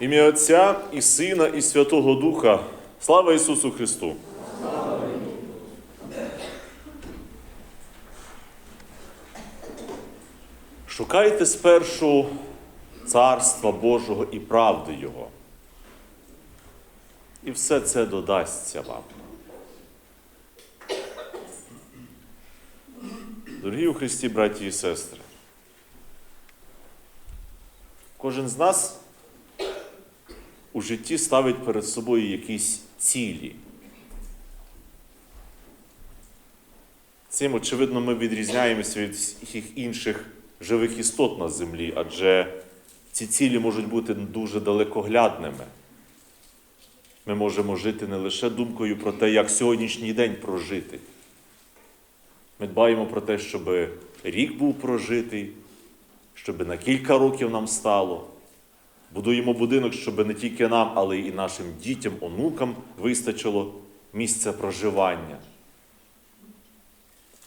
Ім'я Отця і Сина, і Святого Духа. Слава Ісусу Христу! Шукайте спершу Царства Божого і правди Його. І все це додасться вам. Дорогі у Христі, браті і сестри, кожен з нас у житті ставить перед собою якісь цілі. Цим, очевидно, ми відрізняємося від всіх інших живих істот на землі, адже ці цілі можуть бути дуже далекоглядними. Ми можемо жити не лише думкою про те, як сьогоднішній день прожити. Ми дбаємо про те, щоб рік був прожитий, щоб на кілька років нам стало. Будуємо будинок, щоб не тільки нам, але і нашим дітям, онукам вистачило місця проживання.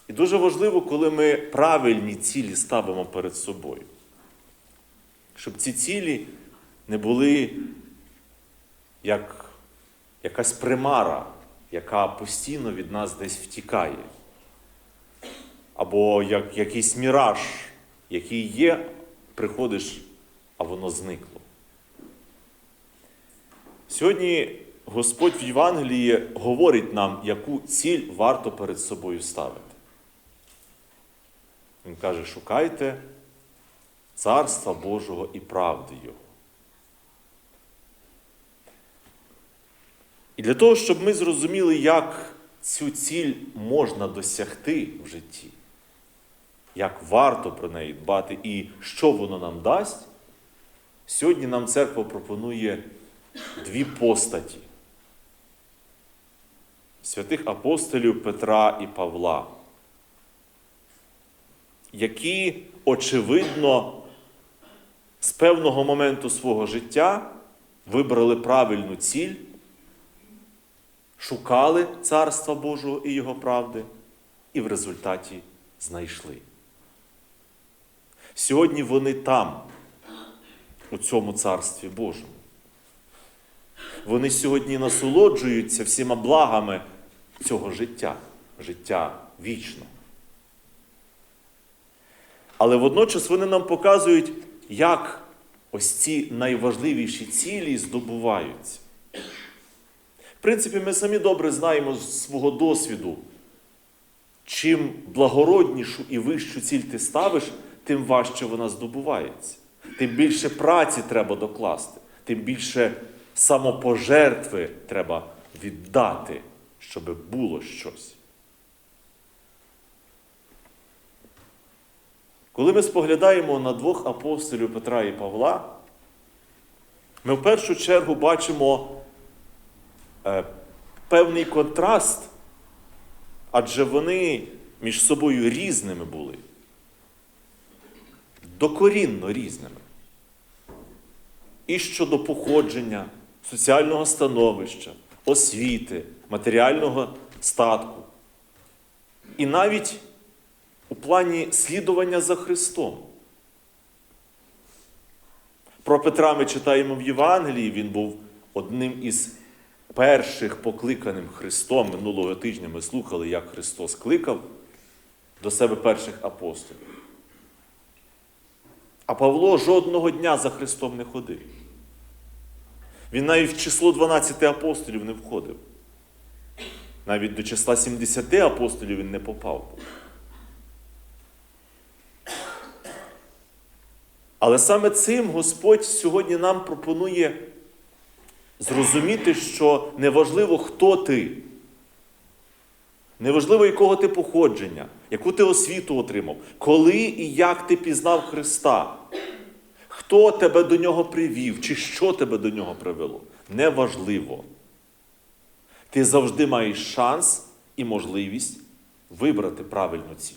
І дуже важливо, коли ми правильні цілі ставимо перед собою. Щоб ці цілі не були як якась примара, яка постійно від нас десь втікає. Або як якийсь міраж, який є, приходиш, а воно зникло. Сьогодні Господь в Євангелії говорить нам, яку ціль варто перед собою ставити. Він каже, шукайте Царства Божого і правди Його. І для того, щоб ми зрозуміли, як цю ціль можна досягти в житті, як варто про неї дбати і що воно нам дасть, сьогодні нам церква пропонує дві постаті святих апостолів Петра і Павла, які, очевидно, з певного моменту свого життя вибрали правильну ціль, шукали Царства Божого і Його правди, і в результаті знайшли. Сьогодні вони там, у цьому Царстві Божому. Вони сьогодні насолоджуються всіма благами цього життя, життя вічно. Але водночас вони нам показують, як ось ці найважливіші цілі здобуваються. В принципі, ми самі добре знаємо з свого досвіду, чим благороднішу і вищу ціль ти ставиш, тим важче вона здобувається. Тим більше праці треба докласти, тим більше самопожертви треба віддати, щоб було щось. Коли ми споглядаємо на двох апостолів Петра і Павла, ми в першу чергу бачимо е, певний контраст, адже вони між собою різними були, докорінно різними. І щодо походження, соціального становища, освіти, матеріального статку. І навіть у плані слідування за Христом. Про Петра ми читаємо в Євангелії, він був одним із перших покликаним Христом. Минулого тижня ми слухали, як Христос кликав до себе перших апостолів. А Павло жодного дня за Христом не ходив. Він навіть в число 12 апостолів не входив. Навіть до числа 70 апостолів він не попав. Але саме цим Господь сьогодні нам пропонує зрозуміти, що неважливо, хто ти, неважливо, якого ти походження, яку ти освіту отримав, коли і як ти пізнав Христа, хто тебе до нього привів, чи що тебе до нього привело. Неважливо. Ти завжди маєш шанс і можливість вибрати правильну ціль.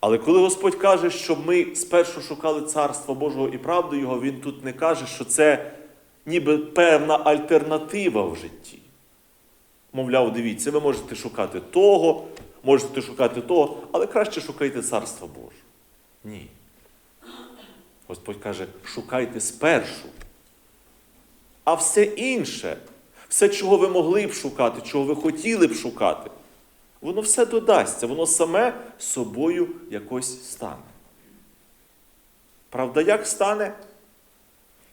Але коли Господь каже, що ми спершу шукали Царства Божого і правду Його, Він тут не каже, що це ніби певна альтернатива в житті. Мовляв, дивіться, ви можете шукати того, можете шукати того, але краще шукайте Царство Боже. Ні. Господь каже, шукайте спершу. А все інше, все, чого ви могли б шукати, чого ви хотіли б шукати, воно все додасться, воно саме собою якось стане. Правда, як стане?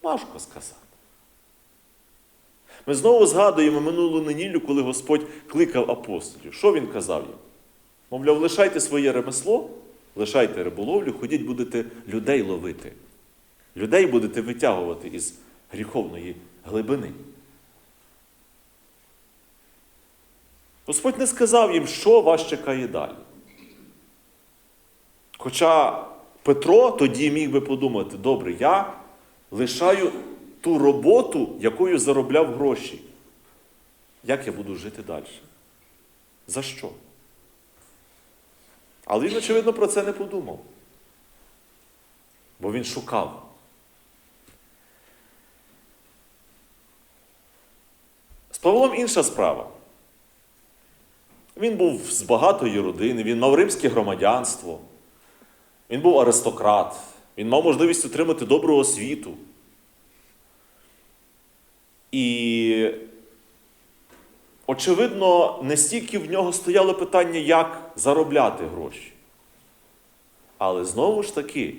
Важко сказати. Ми знову згадуємо минулу неділю, коли Господь кликав апостолів. Що він казав їм? Мовляв, лишайте своє ремесло, лишайте риболовлю, ходіть, будете людей ловити. Людей будете витягувати із гріховної глибини. Господь не сказав їм, що вас чекає далі. Хоча Петро тоді міг би подумати, добре, я лишаю ту роботу, якою заробляв гроші. Як я буду жити далі? За що? Але він, очевидно, про це не подумав. Бо він шукав. З Павлом інша справа. Він був з багатої родини, він мав римське громадянство, він був аристократ, він мав можливість отримати добру освіту. І, очевидно, не стільки в нього стояло питання, як заробляти гроші. Але знову ж таки,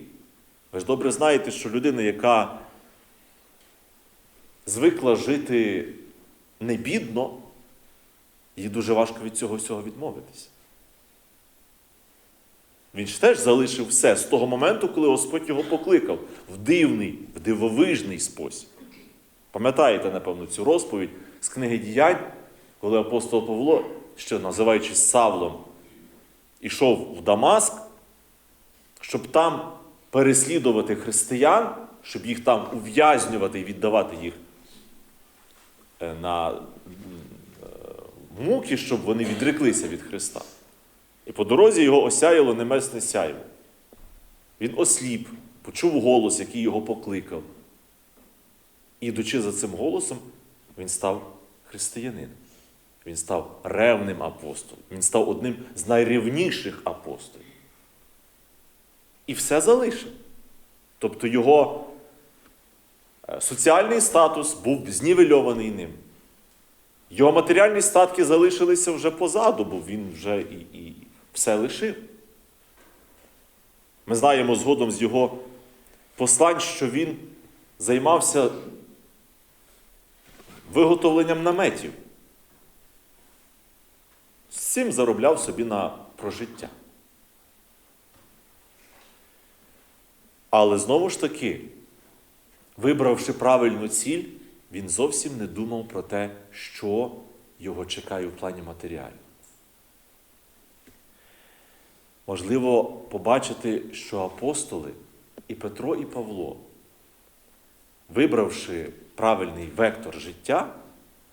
ви ж добре знаєте, що людина, яка звикла жити не бідно, їй дуже важко від цього всього відмовитися. Він ж теж залишив все з того моменту, коли Господь його покликав в дивний, в дивовижний спосіб. Пам'ятаєте, напевно, цю розповідь з книги діянь, коли апостол Павло, ще називаючись Савлом, ішов в Дамаск, щоб там переслідувати християн, щоб їх там ув'язнювати і віддавати їх е, на е, муки, щоб вони відреклися від Христа. І по дорозі його осяяло немесне сяйво. Він осліп, почув голос, який його покликав. І йдучи за цим голосом, він став християнином. Він став ревним апостолом. Він став одним з найревніших апостолів. І все залишив. Тобто його е, соціальний статус був знівельований ним. Його матеріальні статки залишилися вже позаду, бо він вже і, і все лишив. Ми знаємо згодом з його послань, що він займався виготовленням наметів. Цим заробляв собі на прожиття. Але знову ж таки, вибравши правильну ціль, він зовсім не думав про те, що його чекає в плані матеріалів. Можливо, побачити, що апостоли і Петро, і Павло, вибравши правильний вектор життя,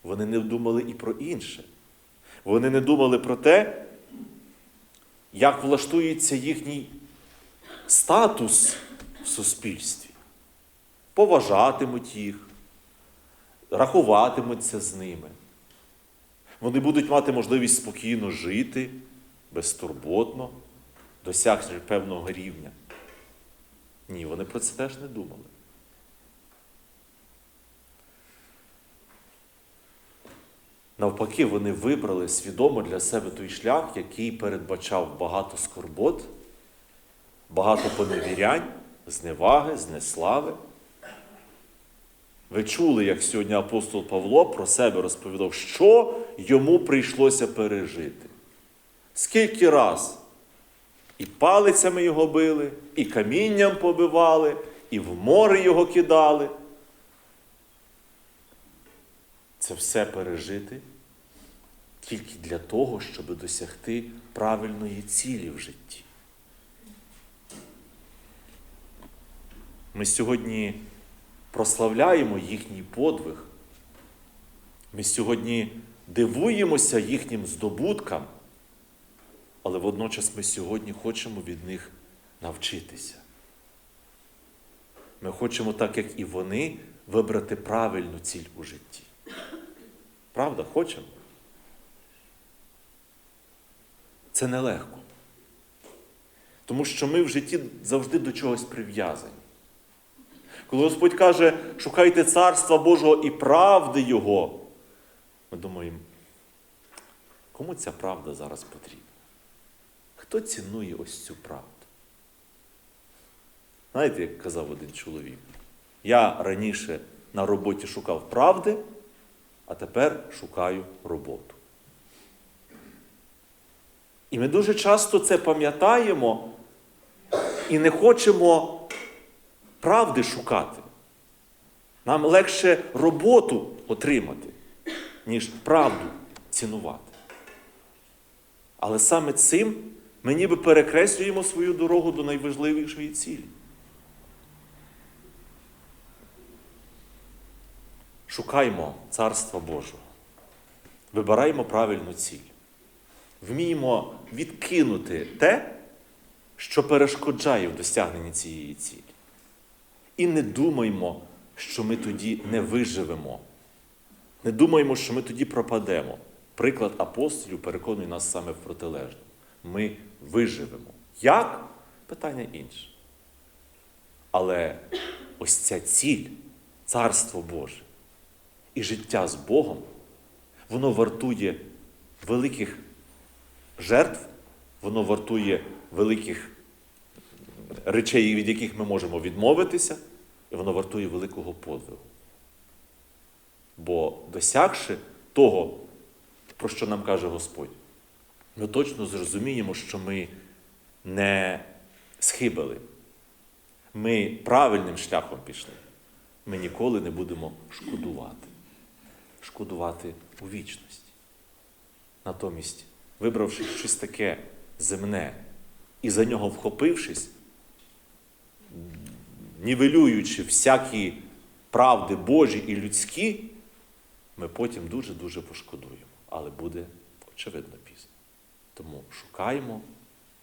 вони не думали і про інше. Вони не думали про те, як влаштується їхній статус в суспільстві. Поважатимуть їх, рахуватимуться з ними. Вони будуть мати можливість спокійно жити, безтурботно, досягти певного рівня. Ні, вони про це теж не думали. Навпаки, вони вибрали свідомо для себе той шлях, який передбачав багато скорбот, багато поневірянь, зневаги, знеслави. Ви чули, як сьогодні апостол Павло про себе розповідав, що йому прийшлося пережити. Скільки раз і палицями його били, і камінням побивали, і в море його кидали. Це все пережити тільки для того, щоб досягти правильної цілі в житті. Ми сьогодні прославляємо їхній подвиг. Ми сьогодні дивуємося їхнім здобуткам, але водночас ми сьогодні хочемо від них навчитися. Ми хочемо, так як і вони, вибрати правильну ціль у житті. Правда, хочемо? Це нелегко. Тому що ми в житті завжди до чогось прив'язані. Коли Господь каже, шукайте царства Божого і правди Його, ми думаємо, кому ця правда зараз потрібна? Хто цінує ось цю правду? Знаєте, як казав один чоловік, я раніше на роботі шукав правди, а тепер шукаю роботу. І ми дуже часто це пам'ятаємо і не хочемо правди шукати. Нам легше роботу отримати, ніж правду цінувати. Але саме цим ми ніби перекреслюємо свою дорогу до найважливішої цілі. Шукаймо Царства Божого. Вибираємо правильну ціль. Вміємо відкинути те, що перешкоджає в досягненні цієї цілі. І не думаймо, що ми тоді не виживемо. Не думаємо, що ми тоді пропадемо. Приклад апостолів переконує нас саме в протилежному. Ми виживемо. Як? Питання інше. Але ось ця ціль, Царство Боже і життя з Богом, воно вартує великих жертв, воно вартує великих речей, від яких ми можемо відмовитися, і воно вартує великого подвигу. Бо досягши того, про що нам каже Господь, ми точно зрозуміємо, що ми не схибили. Ми правильним шляхом пішли. Ми ніколи не будемо шкодувати. Шкодувати у вічності. Натомість, вибравши щось таке земне і за нього вхопившись, нівелюючи всякі правди Божі і людські, ми потім дуже-дуже пошкодуємо. Але буде очевидно пізно. Тому шукаємо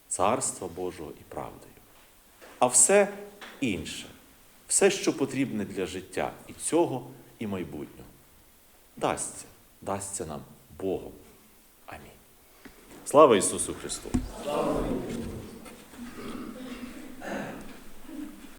Царства Божого і правди Його. А все інше, все, що потрібне для життя і цього, і майбутнього, дасться, дасться нам Богом. Амінь. Слава Ісусу Христу!